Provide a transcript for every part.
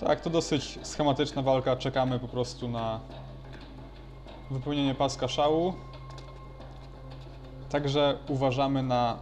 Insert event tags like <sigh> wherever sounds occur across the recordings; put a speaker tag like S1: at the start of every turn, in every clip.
S1: Tak, to dosyć schematyczna walka. Czekamy po prostu na wypełnienie paska szału. Także uważamy na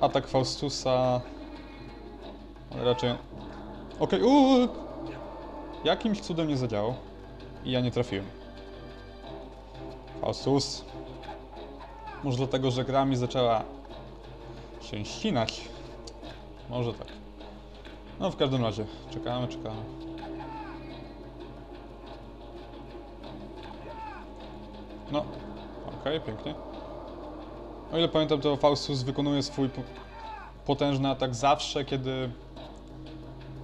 S1: atak Faustusa. Ale raczej. Okej, uuu! Jakimś cudem nie zadziałał. I ja nie trafiłem. Faustus. Może dlatego, że gra mi zaczęła się ścinać. Może tak. No w każdym razie, czekamy, czekamy. No, okej, pięknie. O ile pamiętam, to Faustus wykonuje swój po potężny atak zawsze, kiedy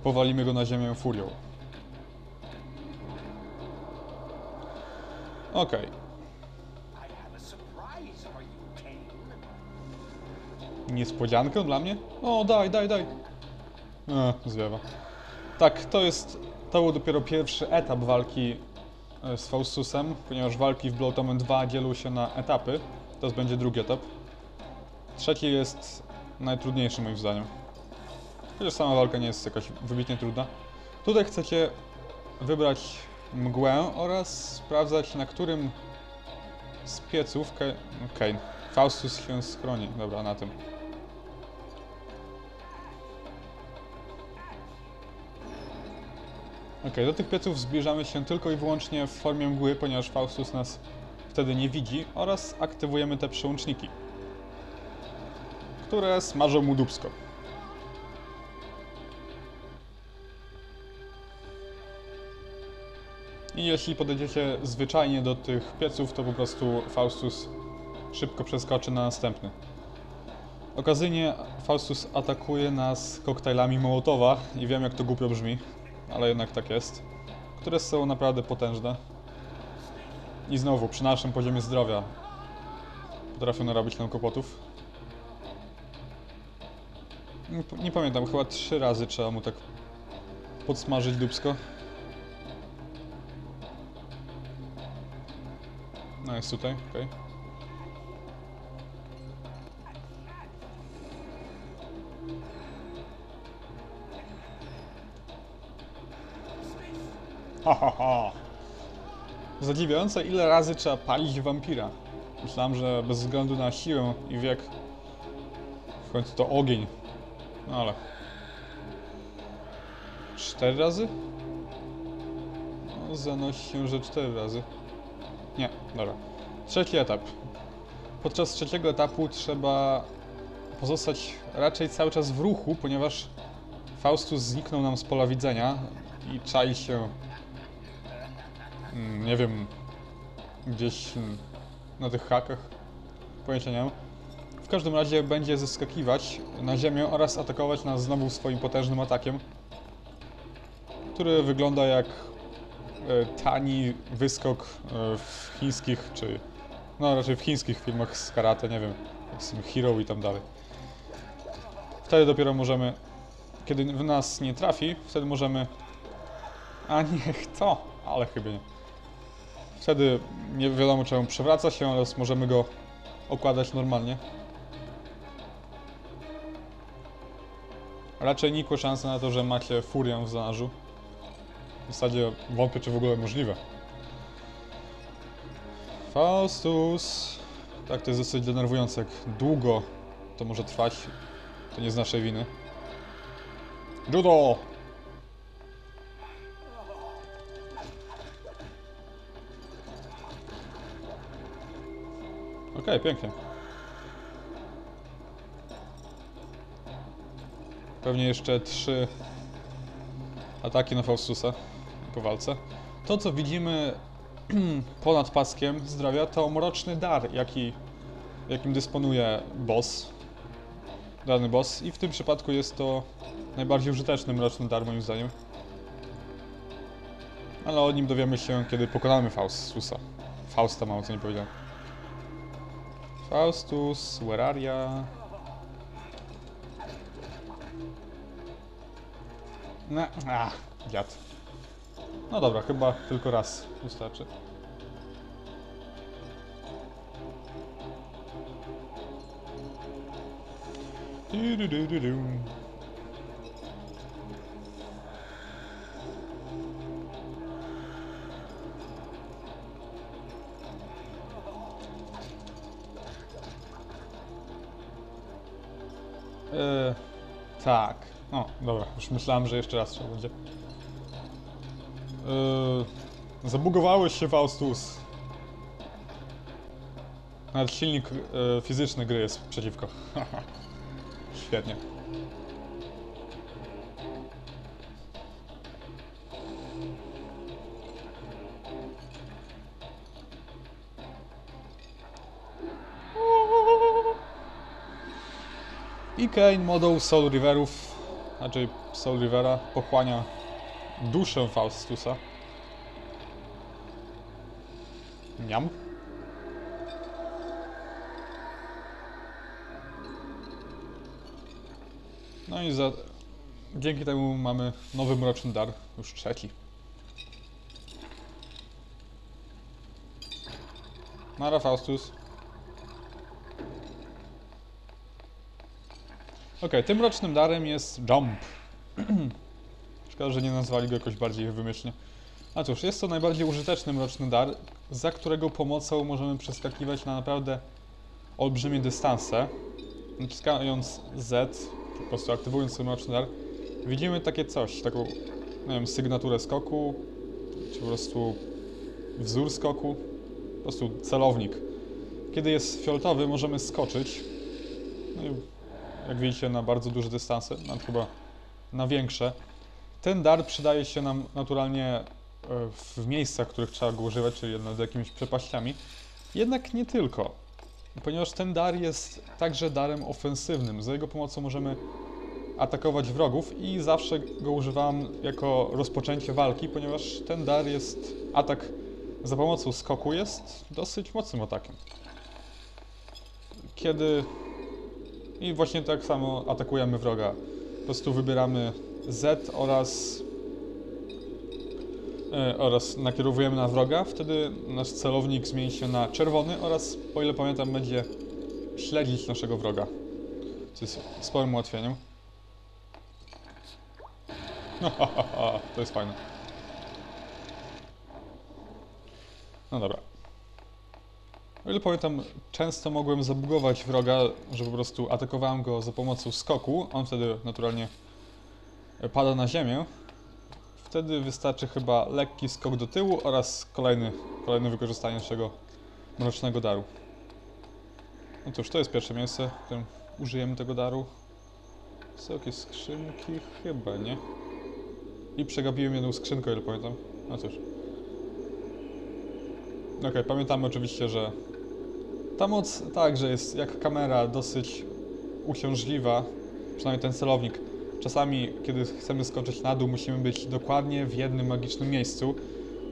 S1: powalimy go na ziemię furią. Okej.
S2: Kane.
S1: Niespodziankę dla mnie? O, daj, daj, daj. Zwiewa. Tak, to jest. To był dopiero pierwszy etap walki e, z Faustusem, ponieważ walki w Omen 2 dzielą się na etapy. To będzie drugi etap. Trzeci jest najtrudniejszy moim zdaniem. Chociaż sama walka nie jest jakaś wybitnie trudna. Tutaj chcecie wybrać mgłę oraz sprawdzać na którym z pieców Kane. Faustus się schroni. Dobra, na tym. Ok, do tych pieców zbliżamy się tylko i wyłącznie w formie mgły, ponieważ Faustus nas wtedy nie widzi oraz aktywujemy te przełączniki, które smażą mu dubsko. I jeśli podejdziecie zwyczajnie do tych pieców, to po prostu Faustus szybko przeskoczy na następny. Okazyjnie Faustus atakuje nas koktajlami Mołotowa i wiem jak to głupio brzmi, ale jednak tak jest, które są naprawdę potężne. I znowu, przy naszym poziomie zdrowia potrafią narobić nam kłopotów. Nie, nie pamiętam, chyba trzy razy trzeba mu tak podsmażyć dubsko. No jest tutaj, okej. Ha, ha, ha. Zadziwiające, ile razy trzeba palić wampira. Myślałem, że bez względu na siłę i wiek w końcu to ogień. No ale... Cztery razy? No, zanosi się, że cztery razy. Nie, dobra. Trzeci etap. Podczas trzeciego etapu trzeba pozostać raczej cały czas w ruchu, ponieważ Faustus zniknął nam z pola widzenia i czai się, nie wiem, gdzieś mm, na tych hakach. Pojęcia nie mam. W każdym razie będzie zeskakiwać na ziemię oraz atakować nas znowu swoim potężnym atakiem, który wygląda jak e, tani wyskok e, w chińskich, czy no raczej w chińskich filmach z karate, nie wiem, jak Hero i tam dalej. Wtedy dopiero możemy, kiedy w nas nie trafi, wtedy możemy... A niech to, ale chyba nie. Wtedy nie wiadomo czemu przewraca się, oraz możemy go okładać normalnie. Raczej nikłe szanse na to, że macie furię w zanadrzu. W zasadzie wątpię, czy w ogóle możliwe. Faustus. Tak, to jest dosyć denerwujące, jak długo to może trwać. To nie z naszej winy. Judo! Okej, pięknie. Pewnie jeszcze trzy ataki na Faustusa po walce. To, co widzimy <clears throat> ponad paskiem zdrowia, to mroczny dar, jaki, jakim dysponuje boss, dany boss. I w tym przypadku jest to najbardziej użyteczny mroczny dar, moim zdaniem. Ale o nim dowiemy się, kiedy pokonamy Faustusa. Fausta, mało co nie powiedziałem. Faustus, where are ya? No, a, dziad. No dobra, chyba tylko raz wystarczy. Du-du-du-du-du. E, tak. O, dobra, już myślałem, że jeszcze raz trzeba będzie. E, zabugowałeś się, Faustus. Nawet silnik e, fizyczny gry jest przeciwko. <laughs> Świetnie. I Kane, moduł Soul Riverów, znaczy Soul Rivera, pochłania duszę Faustusa. Miam. No i za... dzięki temu mamy nowy mroczny dar, już trzeci. Mara Faustus. Okej, tym rocznym darem jest Jump. <clears throat> Szkoda, że nie nazwali go jakoś bardziej wymyślnie. A cóż, jest to najbardziej użyteczny mroczny dar, za którego pomocą możemy przeskakiwać na naprawdę olbrzymie dystanse. Naciskając Z, po prostu aktywując ten mroczny dar, widzimy takie coś, taką, nie wiem, sygnaturę skoku, czy po prostu wzór skoku, po prostu celownik. Kiedy jest fioletowy, możemy skoczyć. No i jak widzicie, na bardzo duże dystanse, nawet chyba na większe. Ten dar przydaje się nam naturalnie e, w miejscach, w których trzeba go używać, czyli nad jakimiś przepaściami. Jednak nie tylko, ponieważ ten dar jest także darem ofensywnym. Za jego pomocą możemy atakować wrogów i zawsze go używam jako rozpoczęcie walki, ponieważ ten dar jest atak za pomocą skoku jest dosyć mocnym atakiem. Kiedy i właśnie tak samo atakujemy wroga. Po prostu wybieramy Z oraz e, oraz nakierowujemy na wroga, wtedy nasz celownik zmieni się na czerwony oraz, o ile pamiętam, będzie śledzić naszego wroga. Co jest sporym ułatwieniem. to jest fajne. No dobra. O ile pamiętam, często mogłem zabugować wroga, że po prostu atakowałem go za pomocą skoku. On wtedy naturalnie pada na ziemię. Wtedy wystarczy chyba lekki skok do tyłu oraz kolejny, kolejne wykorzystanie naszego mrocznego daru. No cóż, to jest pierwsze miejsce, w którym użyjemy tego daru. Są jakieś skrzynki? Chyba nie. I przegapiłem jedną skrzynkę, ile pamiętam. No cóż. Okej, pamiętamy oczywiście, że ta moc także jest jak kamera dosyć uciążliwa, przynajmniej ten celownik. Czasami, kiedy chcemy skoczyć na dół, musimy być dokładnie w jednym magicznym miejscu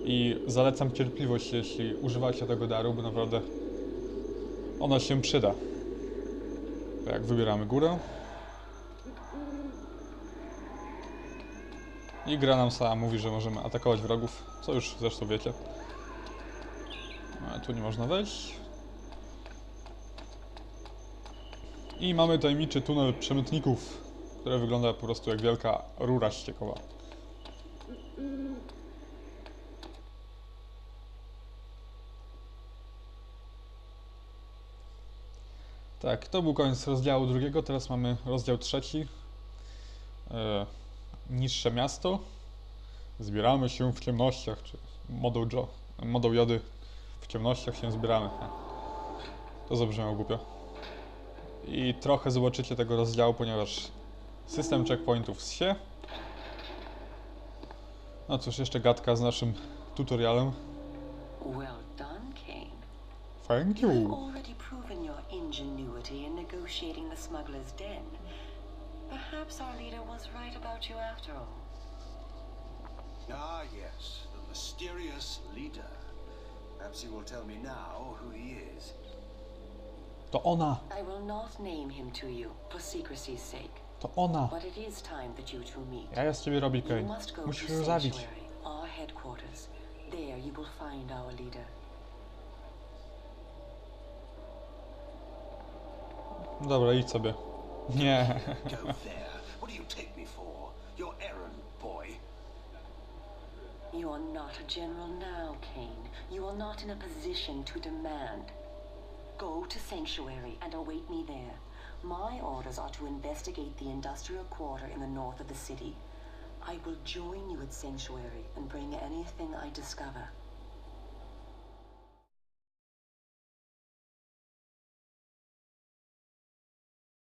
S1: i zalecam cierpliwość, jeśli używacie tego daru, bo naprawdę ona się przyda. Tak, wybieramy górę. I gra nam sama mówi, że możemy atakować wrogów, co już zresztą wiecie. Tu nie można wejść. I mamy tajemniczy tunel przemytników, który wygląda po prostu jak wielka rura ściekowa. Tak, to był koniec rozdziału drugiego, teraz mamy rozdział trzeci. E, niższe miasto. Zbieramy się w ciemnościach, czy modą, jo, modą jody ciemnościach się zbieramy. To zabrzmiało głupio. I trochę zobaczycie tego rozdziału, ponieważ system checkpointów się. No cóż, jeszcze gadka z naszym tutorialem.
S3: Well done, Kane.
S1: Thank
S3: You've
S1: you.
S3: already proven your ingenuity in negotiating the smuggler's den. Perhaps our leader was right about you after all.
S2: Ah, yes, the mysterious leader. Perhaps you will tell me now who he is.
S1: To ona,
S3: I will not name him to you for secrecy's sake,
S1: to ona.
S3: but it is time that you two meet.
S1: Ja z ciebie robi
S3: You
S1: Kane.
S3: must go
S1: Musisz
S3: to
S1: ją zabić.
S3: Sanctuary, our headquarters. There you will find our leader.
S1: Dobra, idź sobie. Nie.
S2: Go there. What do you take me for? Your errand boy.
S3: You are not a general now, Kane. You are not in a position to demand. Go to Sanctuary and await me there. My orders are to investigate the industrial quarter in the north of the city. I will join you at Sanctuary and bring anything I discover.